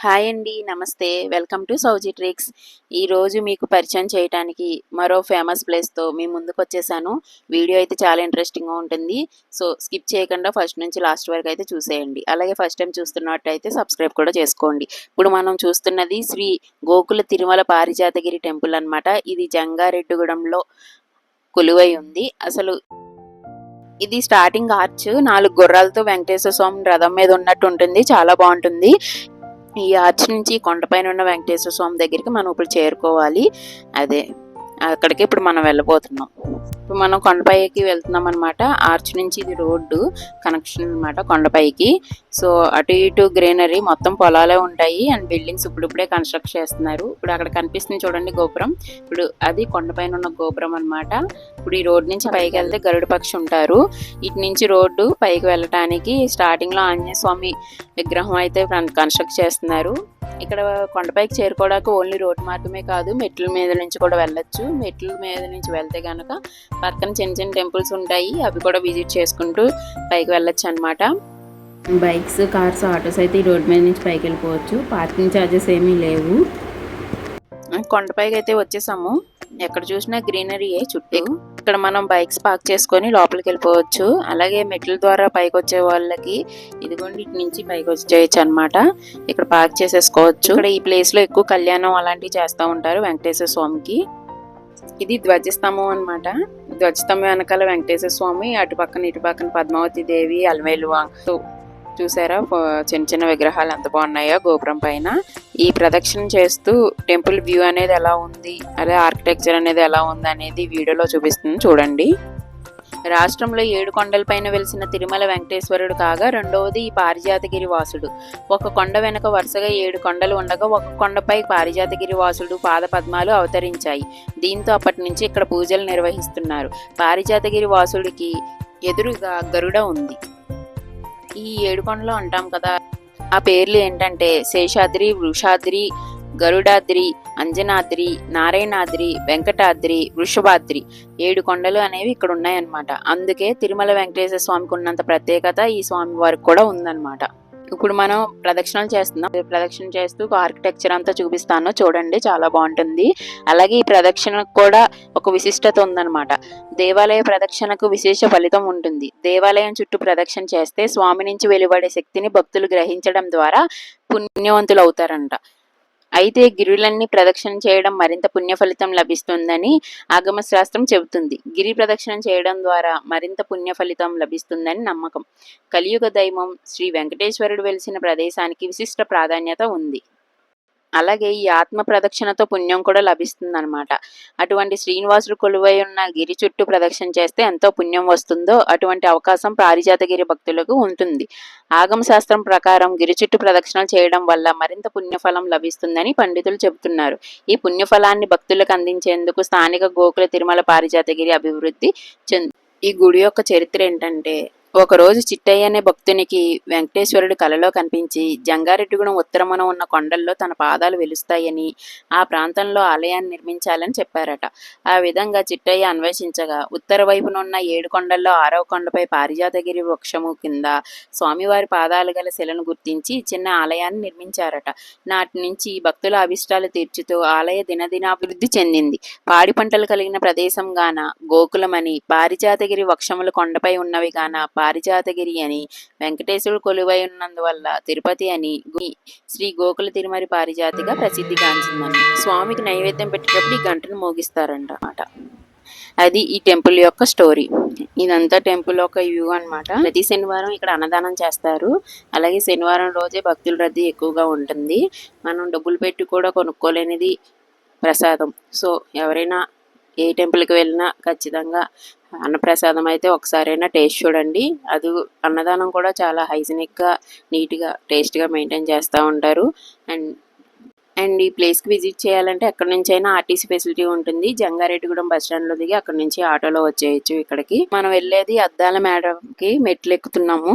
Hi అండి నమస్తే. Welcome to Souji tricks. ఈరోజు మీకు పరిచయం చేయడానికి మరో ఫేమస్ ప్లేస్తో మీ ముందుకు వచ్చేసాను. వీడియో అయితే చాలా ఇంట్రెస్టింగ్గా ఉంటుంది. సో స్కిప్ చేయకుండా ఫస్ట్ నుంచి లాస్ట్ వరకు అయితే చూసేయండి. అలాగే ఫస్ట్ టైం చూస్తున్నట్టయితే సబ్స్క్రైబ్ కూడా చేసుకోండి. ఇప్పుడు మనం చూస్తున్నది శ్రీ గోకుల తిరుమల పారిజాతగిరి టెంపుల్ అన్నమాట. ఇది జంగారెడ్డిగూడెంలో కొలువై ఉంది. అసలు ఇది స్టార్టింగ్ ఆర్చ్. నాలుగు గుర్రాలతో వెంకటేశ్వర స్వామి రథం మీద ఉన్నట్టు ఉంటుంది. చాలా బాగుంటుంది. ఈ ఆర్చ్ నుంచి కొండపైన ఉన్న వెంకటేశ్వర స్వామి దగ్గరికి మనం ఇప్పుడు చేరుకోవాలి. అదే. అక్కడికి ఇప్పుడు మనం వెళ్ళబోతున్నాం. ఇప్పుడు మనం కొండపైకి వెళ్తున్నాం అనమాట ఆర్చ్ నుంచి ఇది రోడ్డు కనెక్షన్ అనమాట కొండపైకి. సో అటు ఇటు గ్రీనరీ మొత్తం పొలాలే ఉంటాయి. అండ్ బిల్డింగ్స్ ఇప్పుడిప్పుడే కన్స్ట్రక్ట్ చేస్తున్నారు. ఇప్పుడు అక్కడ కనిపిస్తుంది చూడండి గోపురం. ఇప్పుడు అది కొండపైన ఉన్న గోపురం అనమాట ఇప్పుడు ఈ రోడ్ నుంచి పైకి వెళ్తే గరుడ పక్షి ఉంటారు. ఇటు నుంచి రోడ్డు పైకి వెళ్ళటానికి స్టార్టింగ్లో ఆంజనేయ స్వామి విగ్రహం అయితే కన్స్ట్రక్ట్ చేస్తున్నారు. ఇక్కడ కొండపైకి చేరుకోవడానికి ఓన్లీ రోడ్ మార్గమే కాదు మెట్ల మీద నుంచి కూడా వెళ్ళొచ్చు. మెట్ల మీద నుంచి వెళ్తే కనుక పక్కన చిన్న చిన్న టెంపుల్స్ ఉంటాయి. అవి కూడా విజిట్ చేసుకుంటూ పైకి వెళ్ళొచ్చు అనమాట బైక్స్ కార్స్ ఆటోస్ అయితే ఈ రోడ్ మీద నుంచి పైకి వెళ్ళిపోవచ్చు. పార్కింగ్ ఛార్జెస్ ఏమీ లేవు. కొండపైకి అయితే వచ్చేసాము. ఎక్కడ చూసినా గ్రీనరీయే చుట్టూ. ఇక్కడ మనం బైక్స్ పార్క్ చేసుకొని లోపలికి వెళ్ళిపోవచ్చు అలాగే మెట్ల ద్వారా పైకి వచ్చే వాళ్ళకి ఇదిగోండి ఇటు నుంచి పైకి వచ్చేయచ్చు అనమాట ఇక్కడ పార్క్ చేసేసుకోవచ్చు. ఇక్కడ ఈ ప్లేస్లో ఎక్కువ కళ్యాణం అలాంటివి చేస్తూ ఉంటారు వెంకటేశ్వర స్వామికి. ఇది ధ్వజస్తంభం అనమాట ధ్వజస్తంభం వెనకాల వెంకటేశ్వర స్వామి అటు పక్కన ఇటు పక్కన పద్మావతి దేవి అలమేలు చూసారా? చిన్న చిన్న విగ్రహాలు ఎంత బాగున్నాయో గోపురం పైన. ఈ ప్రదక్షిణ చేస్తూ టెంపుల్ వ్యూ అనేది ఎలా ఉంది? అదే ఆర్కిటెక్చర్ అనేది ఎలా ఉంది అనేది వీడియోలో చూపిస్తుంది. చూడండి. రాష్ట్రంలో ఏడు కొండలపైన వెలిసిన తిరుమల వెంకటేశ్వరుడు కాగా రెండవది ఈ పారిజాతగిరి వాసుడు. ఒక కొండ వెనుక వరుసగా ఏడు కొండలు ఉండగా ఒక కొండపై పారిజాతగిరి వాసుడు పాద పద్మాలు అవతరించాయి. దీంతో అప్పటి నుంచి ఇక్కడ పూజలు నిర్వహిస్తున్నారు. పారిజాతగిరి వాసుడికి ఎదురుగా గరుడ ఉంది. ఈ ఏడుకొండలు అంటాం కదా. ఆ పేర్లు ఏంటంటే శేషాద్రి వృషాద్రి గరుడాద్రి అంజనాద్రి నారాయణాద్రి వెంకటాద్రి వృషభాద్రి ఏడు కొండలు అనేవి ఇక్కడ ఉన్నాయన్నమాట అందుకే తిరుమల వెంకటేశ్వర స్వామికి ఉన్నంత ప్రత్యేకత ఈ స్వామి వారికి కూడా ఉందన్నమాట. ఇప్పుడు మనం ప్రదక్షిణలు చేస్తున్నాం. ప్రదక్షిణ చేస్తూ ఆర్కిటెక్చర్ అంతా చూపిస్తాను. చూడండి చాలా బాగుంటుంది. అలాగే ఈ ప్రదక్షిణకు కూడా ఒక విశిష్టత ఉందన్నమాట. దేవాలయ ప్రదక్షిణకు విశేష ఫలితం ఉంటుంది. దేవాలయం చుట్టూ ప్రదక్షిణ చేస్తే స్వామి నుంచి వెలువడే శక్తిని భక్తులు గ్రహించడం ద్వారా పుణ్యవంతులు అవుతారంట. అయితే గిరులన్నీ ప్రదక్షిణ చేయడం మరింత పుణ్య ఫలితం లభిస్తుందని ఆగమ శాస్త్రం చెబుతుంది. గిరి ప్రదక్షిణ చేయడం ద్వారా మరింత పుణ్య ఫలితం లభిస్తుందని నమ్మకం. కలియుగ దైవం శ్రీ వెంకటేశ్వరుడు వెలిసిన ప్రదేశానికి విశిష్ట ప్రాధాన్యత ఉంది. అలాగే ఈ ఆత్మ ప్రదక్షిణతో పుణ్యం కూడా లభిస్తుందన్నమాట. అటువంటి శ్రీనివాసుడు కొలువై ఉన్న గిరి చుట్టూ ప్రదక్షిణ చేస్తే ఎంతో పుణ్యం వస్తుందో అటువంటి అవకాశం పారిజాతగిరి భక్తులకు ఉంటుంది. ఆగమ శాస్త్రం ప్రకారం గిరి చుట్టూ ప్రదక్షిణలు చేయడం వల్ల మరింత పుణ్యఫలం లభిస్తుందని పండితులు చెబుతున్నారు. ఈ పుణ్యఫలాన్ని భక్తులకు అందించేందుకు స్థానిక గోకుల తిరుమల పారిజాతగిరి అభివృద్ధి చెంది ఈ గుడి యొక్క చరిత్ర ఏంటంటే ఒకరోజు చిట్టయ్య అనే భక్తునికి వెంకటేశ్వరుడు కలలో కనిపించి జంగారెడ్డిగూడెం ఉత్తరమున ఉన్న కొండల్లో తన పాదాలు వెలుస్తాయని ఆ ప్రాంతంలో ఆలయాన్ని నిర్మించాలని చెప్పారట. ఆ విధంగా చిట్టయ్య అన్వేషించగా ఉత్తర వైపున ఉన్న ఏడు కొండల్లో ఆరవ కొండపై పారిజాతగిరి వృక్షము కింద స్వామివారి పాదాలు గల శిలను గుర్తించి చిన్న ఆలయాన్ని నిర్మించారట. నాటి నుంచి భక్తుల అభిష్టాలు తీర్చుతూ ఆలయ దినదినాభివృద్ధి చెందింది. పాడి పంటలు కలిగిన ప్రదేశం గాన గోకులమని పారిజాతగిరి వృక్షములు కొండపై ఉన్నవి గాన పారిజాతగిరి అని వెంకటేశ్వరుడు కొలువై ఉన్నందువల్ల తిరుపతి అని శ్రీ గోకుల తిరుమరి పారిజాతిగా ప్రసిద్ధిగాంచిందని స్వామికి నైవేద్యం పెట్టేటప్పుడు ఈ గంటను మోగిస్తారంట అన్నమాట. అది ఈ టెంపుల్ యొక్క స్టోరీ. ఇదంతా టెంపుల్ యొక్క వ్యూ అనమాట ప్రతి శనివారం ఇక్కడ అన్నదానం చేస్తారు. అలాగే శనివారం రోజే భక్తుల రద్దీ ఎక్కువగా ఉంటుంది. మనం డబ్బులు పెట్టి కూడా కొనుక్కోలేనిది ప్రసాదం. సో ఎవరైనా ఏ టెంపుల్కి వెళ్ళినా ఖచ్చితంగా అన్నప్రసాదం అయితే ఒకసారైనా టేస్ట్ చూడండి. అది అన్నదానం కూడా చాలా హైజీనిక్గా నీట్గా టేస్ట్గా మెయింటైన్ చేస్తూ ఉంటారు. అండ్ అండ్ ఈ ప్లేస్కి విజిట్ చేయాలంటే ఎక్కడి నుంచి అయినా ఆర్టీసీ ఫెసిలిటీ ఉంటుంది. జంగారెడ్డిగూడెం బస్ స్టాండ్లో దిగి అక్కడ నుంచి ఆటోలో వచ్చేయచ్చు ఇక్కడికి. మనం వెళ్ళేది అద్దాల మేడకి మెట్లు ఎక్కుతున్నాము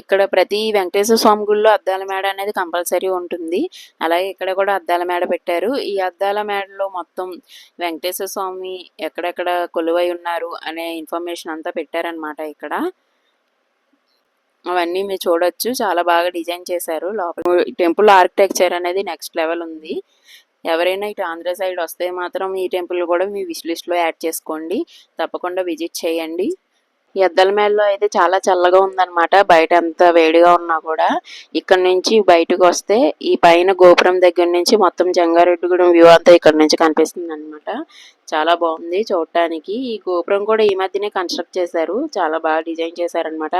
ఇక్కడ ప్రతి వెంకటేశ్వర స్వామి గుడిలో అద్దాల మేడ అనేది కంపల్సరీ ఉంటుంది. అలాగే ఇక్కడ కూడా అద్దాల మేడ పెట్టారు. ఈ అద్దాల మేడలో మొత్తం వెంకటేశ్వర స్వామి ఎక్కడెక్కడ కొలువై ఉన్నారు అనే ఇన్ఫర్మేషన్ అంతా పెట్టారనమాట ఇక్కడ. అవన్నీ మీరు చూడొచ్చు. చాలా బాగా డిజైన్ చేశారు. లోపల టెంపుల్ ఆర్కిటెక్చర్ అనేది నెక్స్ట్ లెవెల్ ఉంది. ఎవరైనా ఇటు ఆంధ్ర సైడ్ వస్తే మాత్రం ఈ టెంపుల్ కూడా మీ విష్ లిస్ట్లో యాడ్ చేసుకోండి. తప్పకుండా విజిట్ చేయండి. ఎద్దల మేడలో అయితే చాలా చల్లగా ఉందన్నమాట. బయట ఎంత వేడిగా ఉన్నా కూడా ఇక్కడ నుంచి బయటకు వస్తే ఈ పైన గోపురం దగ్గర నుంచి మొత్తం జంగారెడ్డిగూడెం వ్యూ అంతా ఇక్కడ నుంచి కనిపిస్తుంది అనమాట చాలా బాగుంది చూడటానికి. ఈ గోపురం కూడా ఈ మధ్యనే కన్స్ట్రక్ట్ చేశారు. చాలా బాగా డిజైన్ చేశారనమాట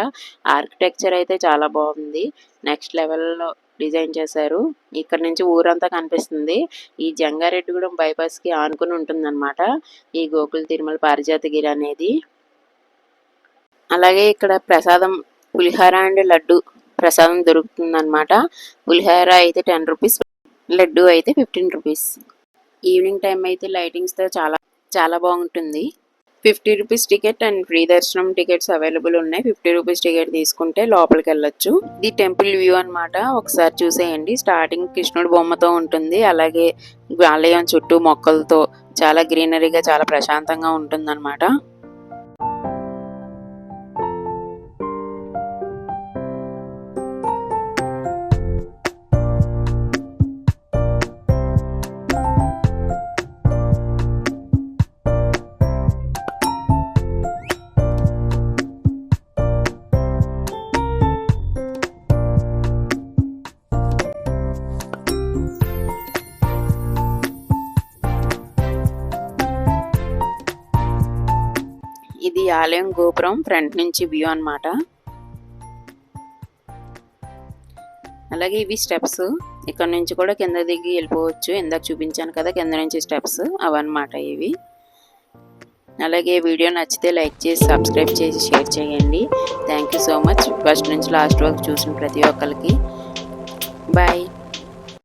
ఆర్కిటెక్చర్ అయితే చాలా బాగుంది. నెక్స్ట్ లెవెల్లో డిజైన్ చేశారు. ఇక్కడ నుంచి ఊరంతా కనిపిస్తుంది. ఈ జంగారెడ్డిగూడెం బైపాస్కి కి ఆనుకుని ఉంటుందన్నమాట. ఈ గోకుల తిరుమల పారిజాతగిరి అనేది. అలాగే ఇక్కడ ప్రసాదం పులిహార అండ్ లడ్డు ప్రసాదం దొరుకుతుంది పులిహార అయితే టెన్ రూపీస్ లడ్డు అయితే ఫిఫ్టీన్ రూపీస్. ఈవినింగ్ టైం అయితే లైటింగ్స్తో చాలా చాలా బాగుంటుంది. Fifty rupees ticket and free దర్శనం టికెట్స్ అవైలబుల్ ఉన్నాయి. ఫిఫ్టీ రూపీస్ టికెట్ తీసుకుంటే లోపలికి వెళ్ళొచ్చు. ఇది టెంపుల్ వ్యూ అన్నమాట. ఒకసారి చూసేయండి. స్టార్టింగ్ కృష్ణుడి బొమ్మతో ఉంటుంది. అలాగే ఆలయం చుట్టూ మొక్కలతో చాలా గ్రీనరీగా చాలా ప్రశాంతంగా ఉంటుందన్నమాట. ఇది ఆలయం గోపురం ఫ్రంట్ నుంచి వ్యూ అన్నమాట. అలాగే ఇవి స్టెప్స్. ఇక్కడ నుంచి కూడా కింద దిగి వెళ్ళిపోవచ్చు. ఇందాక చూపించాను కదా కింద నుంచి స్టెప్స్ అవన్నమాట ఇవి. అలాగే వీడియో నచ్చితే లైక్ చేసి సబ్స్క్రైబ్ చేసి షేర్ చేయండి. Thank you so much first నుంచి లాస్ట్ వరకు చూసిన ప్రతి ఒక్కరికి. బాయ్